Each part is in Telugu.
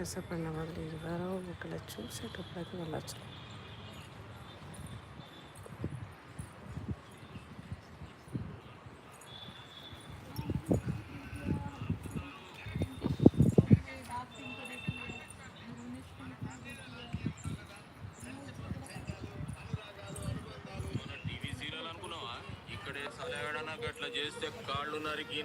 కష్టపడిన వాళ్ళు ఎవరో ఒకళ్ళు చూసేటప్పుడు వెళ్ళచ్చు. టీవీ సీరియల్ అనుకున్నావా? ఇక్కడే అట్లా చేస్తే కాళ్ళు నరికి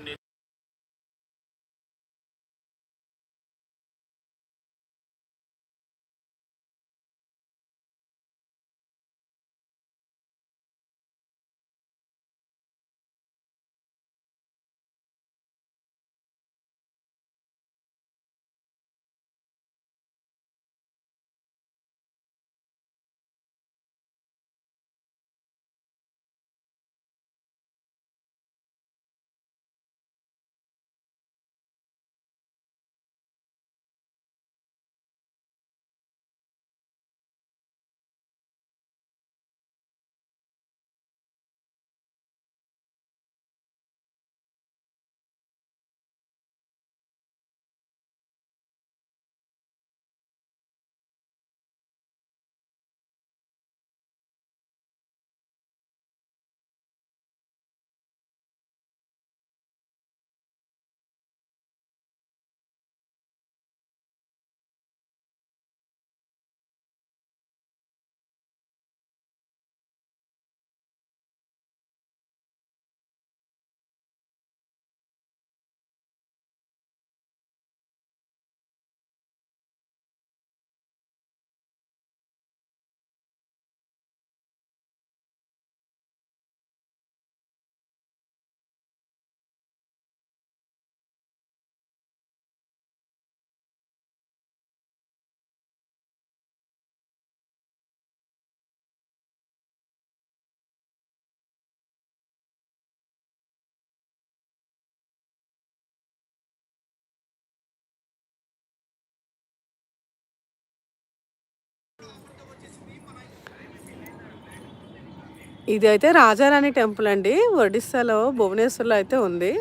ఇది అయితే రాజారాణి టెంపుల్ అండి. ఒడిస్సాలో భువనేశ్వర్లో అయితే ఉంది.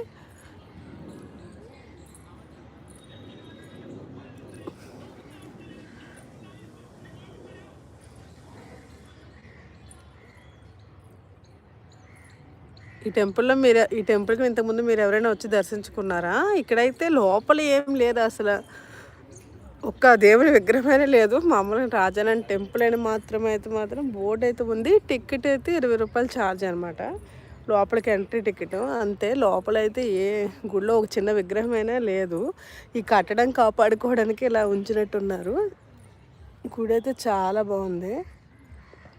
ఈ టెంపుల్లో మీరు ఈ టెంపుల్కి ఇంతకుముందు మీరు ఎవరైనా వచ్చి దర్శించుకున్నారా? ఇక్కడైతే లోపల ఏం లేదు అసలు. ఒక్క దేవుని విగ్రహమైనా లేదు. మామూలుగా రాజారాణి టెంపుల్ అని మాత్రమే అయితే మాత్రం బోర్డు అయితే ఉంది. టికెట్ అయితే ఇరవై రూపాయలు ఛార్జ్ అనమాట లోపలికి ఎంట్రీ టికెట్. అంతే. లోపలైతే ఏ గుడిలో ఒక చిన్న విగ్రహమైనా లేదు. ఈ కట్టడం కాపాడుకోవడానికి ఇలా ఉంచినట్టున్నారు. గుడి అయితే చాలా బాగుంది.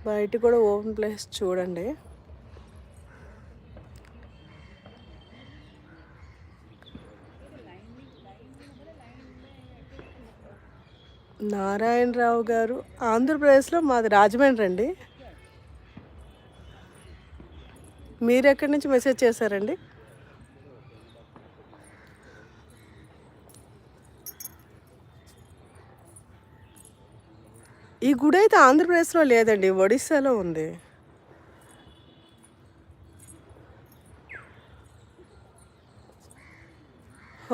బయట కూడా ఓపెన్ ప్లేస్ చూడండి. నారాయణరావు గారు ఆంధ్రప్రదేశ్లో మాది రాజమండ్రి అండి. మీరు ఎక్కడి నుంచి మెసేజ్ చేశారండి? ఈ గుడి అయితే ఆంధ్రప్రదేశ్లో లేదండి ఒడిస్సాలో ఉంది.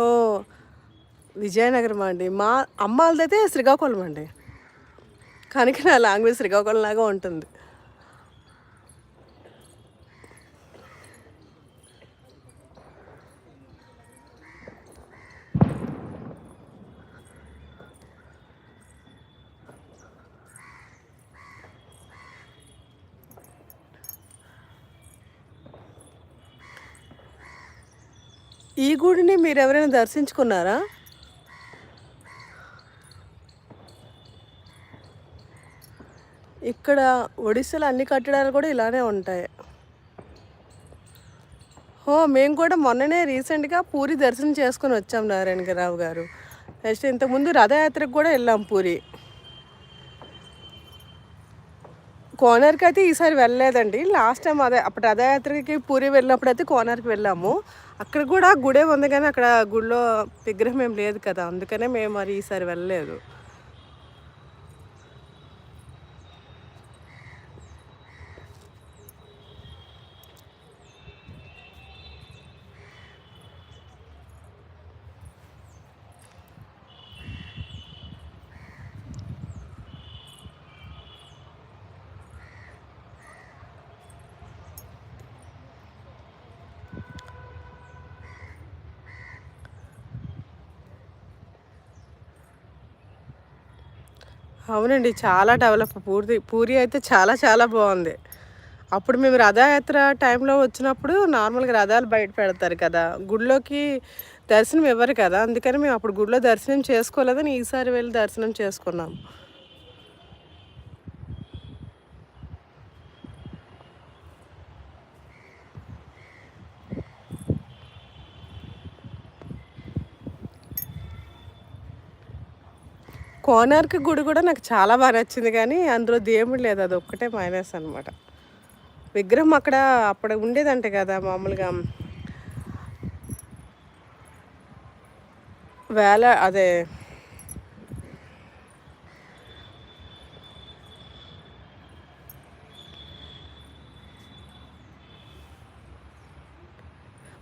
ఓ విజయనగరం అండి. మా అమ్మ వాళ్ళదైతే శ్రీకాకుళం అండి. కనుక నా లాంగ్వేజ్ శ్రీకాకుళం లాగా ఉంటుంది. ఈ గుడిని మీరు ఎవరైనా దర్శించుకున్నారా? ఇక్కడ ఒడిస్సాలో అన్ని కట్టడాలు కూడా ఇలానే ఉంటాయి. ఓ మేము కూడా మొన్ననే రీసెంట్గా పూరి దర్శనం చేసుకుని వచ్చాం నారాయణ రావు గారు. నెక్స్ట్ ఇంతకుముందు రథయాత్రకు కూడా వెళ్ళాం పూరి. కోనర్కి అయితే ఈసారి వెళ్ళలేదండి. లాస్ట్ టైం అదే అప్పుడు రథయాత్రకి పూరి వెళ్ళినప్పుడు అయితే కోనర్కి వెళ్ళాము. అక్కడ కూడా గుడే ఉంది కానీ అక్కడ గుడిలో విగ్రహం ఏం లేదు కదా అందుకనే మేము మరి ఈసారి వెళ్ళలేదు. అవునండి చాలా డెవలప్. పూరి పూరి అయితే చాలా చాలా బాగుంది. అప్పుడు మేము రథయాత్ర టైంలో వచ్చినప్పుడు నార్మల్గా రథాలు బయట పెడతారు కదా. గుడిలోకి దర్శనం ఇవ్వరు కదా. అందుకని మేము అప్పుడు గుడిలో దర్శనం చేసుకోలేదని ఈసారి వెళ్ళి దర్శనం చేసుకున్నాం. కోనార్క్ గుడి కూడా నాకు చాలా బాగా నచ్చింది కానీ అందులో దేవుడు లేదు. అది ఒక్కటే మైనస్ అనమాట విగ్రహం అక్కడ అప్పుడు ఉండేదంట కదా మామూలుగా. వేల అదే.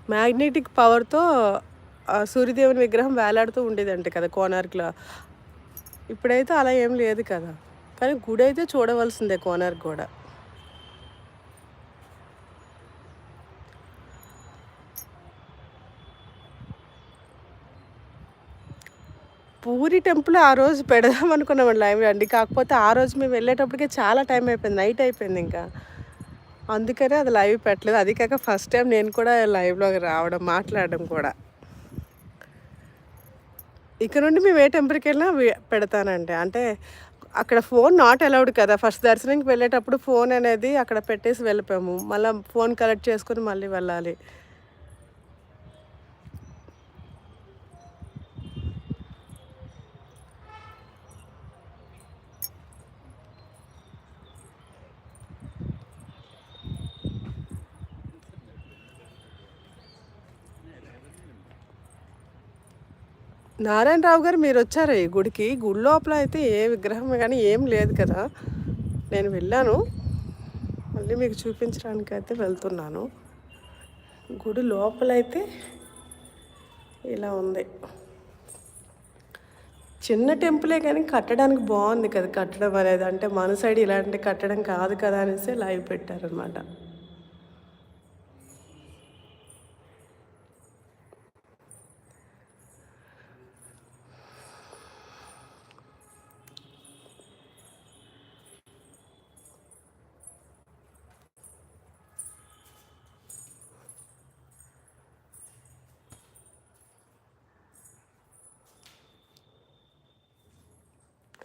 మ్యాగ్నెటిక్ పవర్తో సూర్యదేవుని విగ్రహం వేలాడుతూ ఉండేదంట కదా కోనార్క్లో ఇప్పుడైతే అలా ఏం లేదు కదా. కానీ గుడి అయితే చూడవలసిందే కోనర్ కూడా. పూరి టెంపుల్ ఆ రోజు పెడదాం అనుకున్నాం లైవ్ అండి. కాకపోతే ఆ రోజు మేము వెళ్ళేటప్పటికే చాలా టైం అయిపోయింది నైట్ అయిపోయింది ఇంకా. అందుకనే అది లైవ్ పెట్టలేదు. అది కాక ఫస్ట్ టైం నేను కూడా లైవ్లోకి రావడం మాట్లాడడం కూడా. ఇక్కడ నుండి మేము ఏ టెంపుల్కి వెళ్ళినా పెడతానండి. అంటే అక్కడ ఫోన్ నాట్ అలౌడ్ కదా. ఫస్ట్ దర్శనంకి వెళ్ళేటప్పుడు ఫోన్ అనేది అక్కడ పెట్టేసి వెళ్ళిపోయాము. మళ్ళీ ఫోన్ కలెక్ట్ చేసుకుని మళ్ళీ వెళ్ళాలి. నారాయణరావు గారు మీరు వచ్చారు ఈ గుడికి. గుడి లోపల అయితే ఏ విగ్రహం కానీ ఏం లేదు కదా. నేను వెళ్ళాను. మళ్ళీ మీకు చూపించడానికి అయితే వెళ్తున్నాను. గుడి లోపలైతే ఇలా ఉంది. చిన్న టెంపులే కానీ కట్టడానికి బాగుంది కదా. కట్టడం అనేది అంటే మన సైడ్ ఇలాంటి కట్టడం కాదు కదా అనేసి లైవ్ పెట్టారనమాట.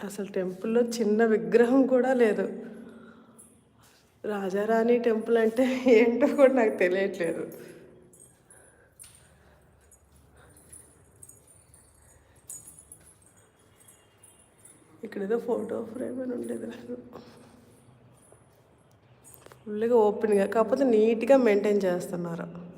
అసలు టెంపుల్లో చిన్న విగ్రహం కూడా లేదు. రాజారాణి టెంపుల్ అంటే ఏంటో కూడా నాకు తెలియట్లేదు. ఇక్కడ ఏదో ఫోటో ఫ్రేమ్ అని ఉండేది నాకు. ఫుల్గా ఓపెన్గా కాకపోతే నీట్గా మెయింటైన్ చేస్తున్నారు.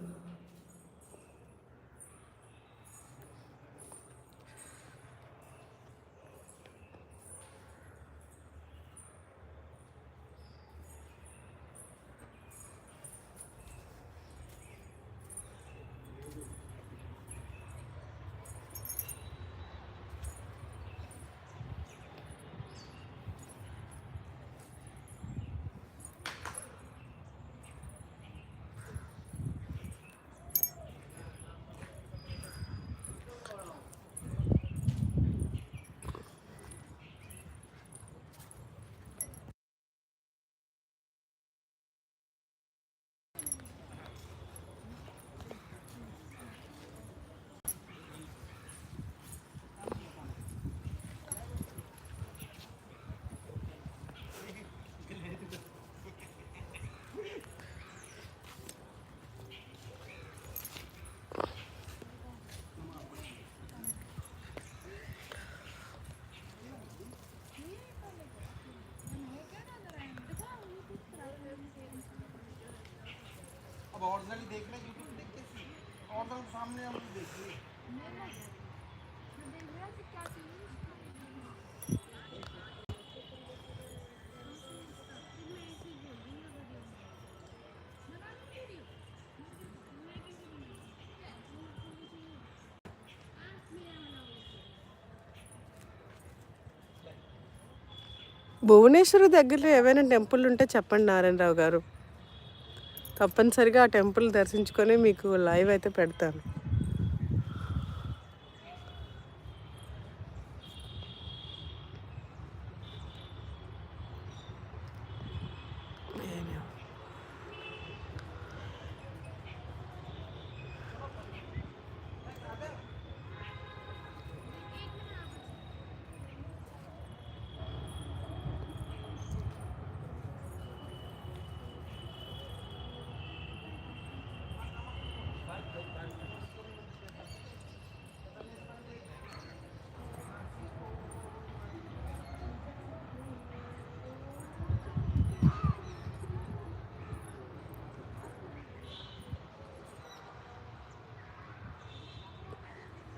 अब ओरिजिनली देखना यूट्यूब देख के ओरिजिनल सामने हम लोग देखिए భువనేశ్వర్ దగ్గరలో ఏవైనా టెంపుల్ ఉంటే చెప్పండి నారాయణరావు గారు తప్పనిసరిగా ఆ టెంపుల్ దర్శించుకొని మీకు లైవ్ అయితే పెడతాను.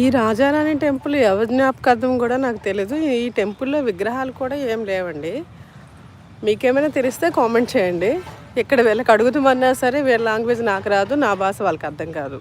ఈ రాజారాణి టెంపుల్ ఎవరి జ్ఞాపకార్థం కూడా నాకు తెలియదు ఈ టెంపుల్లో విగ్రహాలు కూడా ఏం లేవండి. మీకేమైనా తెలిస్తే కామెంట్ చేయండి. ఇక్కడ వీళ్ళకి అడుగుతామన్నా సరే వీళ్ళ లాంగ్వేజ్ నాకు రాదు నా భాష వాళ్ళకి అర్థం కాదు.